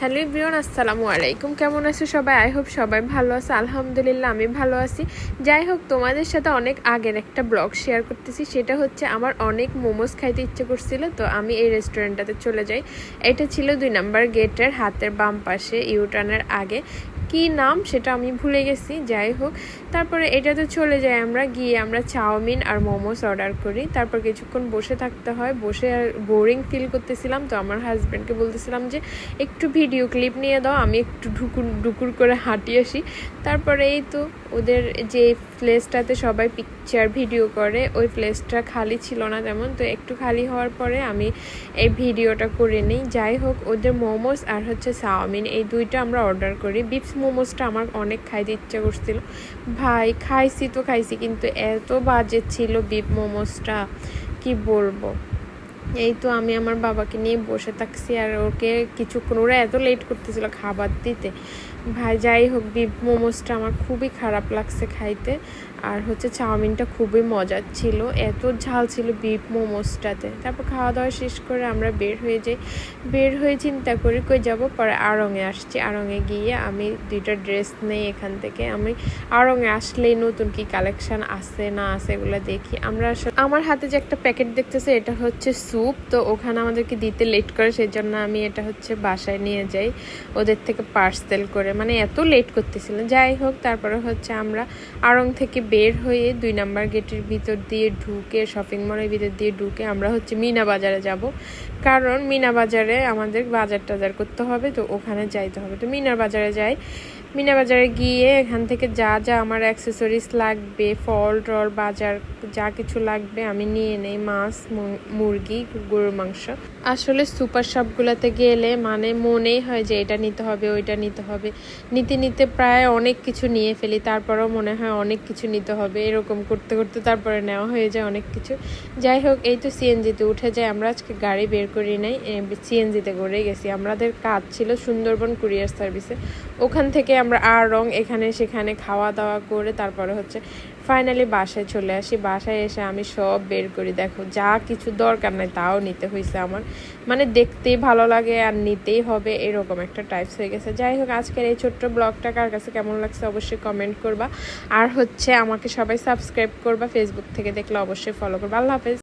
Hello ইব্রিয়ন আসসালামু আলাইকুম। কেমন আছো সবাই? আই হোপ সবাই ভালো আছে। আলহামদুলিল্লাহ, আমি ভালো আছি। যাই হোক, তোমাদের সাথে অনেক আগের একটা ব্লগ শেয়ার করতেছি। সেটা হচ্ছে আমার অনেক মোমোস খাইতে ইচ্ছে করছিল, তো আমি এই রেস্টুরেন্টটাতে চলে যাই। এটা ছিল দুই নাম্বার গেটের হাতের বাম পাশে ইউটার্নের আগে। কি নাম সেটা আমি ভুলে গেছি, যাই হোক। তারপরে এটাতে চলে যাই আমরা, গিয়ে আমরা চাউমিন আর মোমোস অর্ডার করি। তারপর কিছুক্ষণ বসে থাকতে হয়, বসে আর বোরিং ফিল করতেছিলাম। তো আমার হাজব্যান্ডকে বলতেছিলাম যে, একটু ভিডিও ক্লিপ নিয়ে দাও, আমি একটু ঢুকুর ঢুকুর করে হাঁটি আসি। তারপরে এই তো ওদের যে প্লেসটাতে সবাই পিকচার ভিডিও করে, ওই প্লেসটা খালি ছিল না তেমন। তো একটু খালি হওয়ার পরে আমি এই ভিডিওটা করে নিই। যাই হোক, ওদের মোমোস আর হচ্ছে চাউমিন, এই দুইটা আমরা অর্ডার করি। বিপস মোমোসটা আমার অনেক খাইতে ইচ্ছা করছিল। ভাই, খাইছি তো খাইছি, কিন্তু এত বাজে ছিল বিপ মোমোসটা কি বলব? এই তো আমি আমার বাবাকে নিয়ে বসে থাকছি আর ওকে কিছুক্ষণ, ওরা এত লেট করতেছিল খাবার দিতে। ভাই, যাই হোক বিপ মোমোসটা আমার খুবই খারাপ লাগছে খাইতে। আর হচ্ছে চাউমিনটা খুবই মজার ছিল। এত ঝাল ছিল বিপ মোমোসটাতে। তারপর খাওয়া দাওয়া শেষ করে আমরা বের হয়ে যাই। বের হয়ে চিন্তা করি কই যাব? পরে আড়ঙে আসছি। আড়ঙে গিয়ে আমি দুইটা ড্রেস নেই এখান থেকে। আমি আড়ঙে আসলেই নতুন কি কালেকশন আছে না আছে এগুলো দেখি। আমরা আসলে, আমার হাতে যে একটা প্যাকেট দেখতেছে, এটা হচ্ছে স্যুপ তো ওখানে আমাদেরকে দিতে লেট করে সেই জন্য আমি এটা হচ্ছে বাসায় নিয়ে যাই। ওদের থেকে পার্সেল করে মানে এত লেট করতেছিলাম। যাই হোক, তারপরে হচ্ছে আমরা আড়ং থেকে বের হয়ে দুই নাম্বার গেটের ভিতর দিয়ে ঢুকে শপিং মলের ভিতর দিয়ে ঢুকে আমরা হচ্ছে মিনা বাজারে যাব। কারণ মিনা বাজারে আমাদের বাজার টাজার করতে হবে, তো ওখানে যাইতে হবে। তো মিনার বাজারে যাই। মিনা বাজারে গিয়ে এখান থেকে যা যা আমার অ্যাক্সেসরিজ লাগবে, ফল, টল, বাজার যা কিছু লাগবে আমি নিয়ে নেই, মাছ মুরগি গরুর মাংস। আসলে সুপার শপগুলোতে গেলে মানে মনেই হয় যে এটা নিতে হবে, ওইটা নিতে হবে। নিতে নিতে প্রায় অনেক কিছু নিয়ে ফেলি, তারপরেও মনে হয় অনেক কিছু নিতে হবে। এরকম করতে করতে তারপরে নেওয়া হয়ে যায় অনেক কিছু। যাই হোক, এই তো সিএনজিতে উঠে যায়। আমরা আজকে গাড়ি বের করি নাই সিএনজিতে করে গেছি। আমাদের কাজ ছিল সুন্দরবন কুরিয়ার সার্ভিসে। ওখান থেকে আমরা আর রং এখানে সেখানে খাওয়া দাওয়া করে তারপরে হচ্ছে ফাইনালি বাসায় চলে আসি। বাসায় এসে আমি সব বের করি। দেখো, যা কিছু দরকার নাই তাও নিতে হয়েছে আমার। মানে দেখতেই ভালো লাগে আর নিতেই হবে, এরকম একটা টাইপস হয়ে গেছে। যাই হোক, আজকের এই ছোট্ট ব্লগটা কার কাছে কেমন লাগছে অবশ্যই কমেন্ট করবা। আর হচ্ছে আমাকে সবাই সাবস্ক্রাইব করবা ফেসবুক থেকে দেখলে অবশ্যই ফলো করবা। আল্লাহ হাফেজ।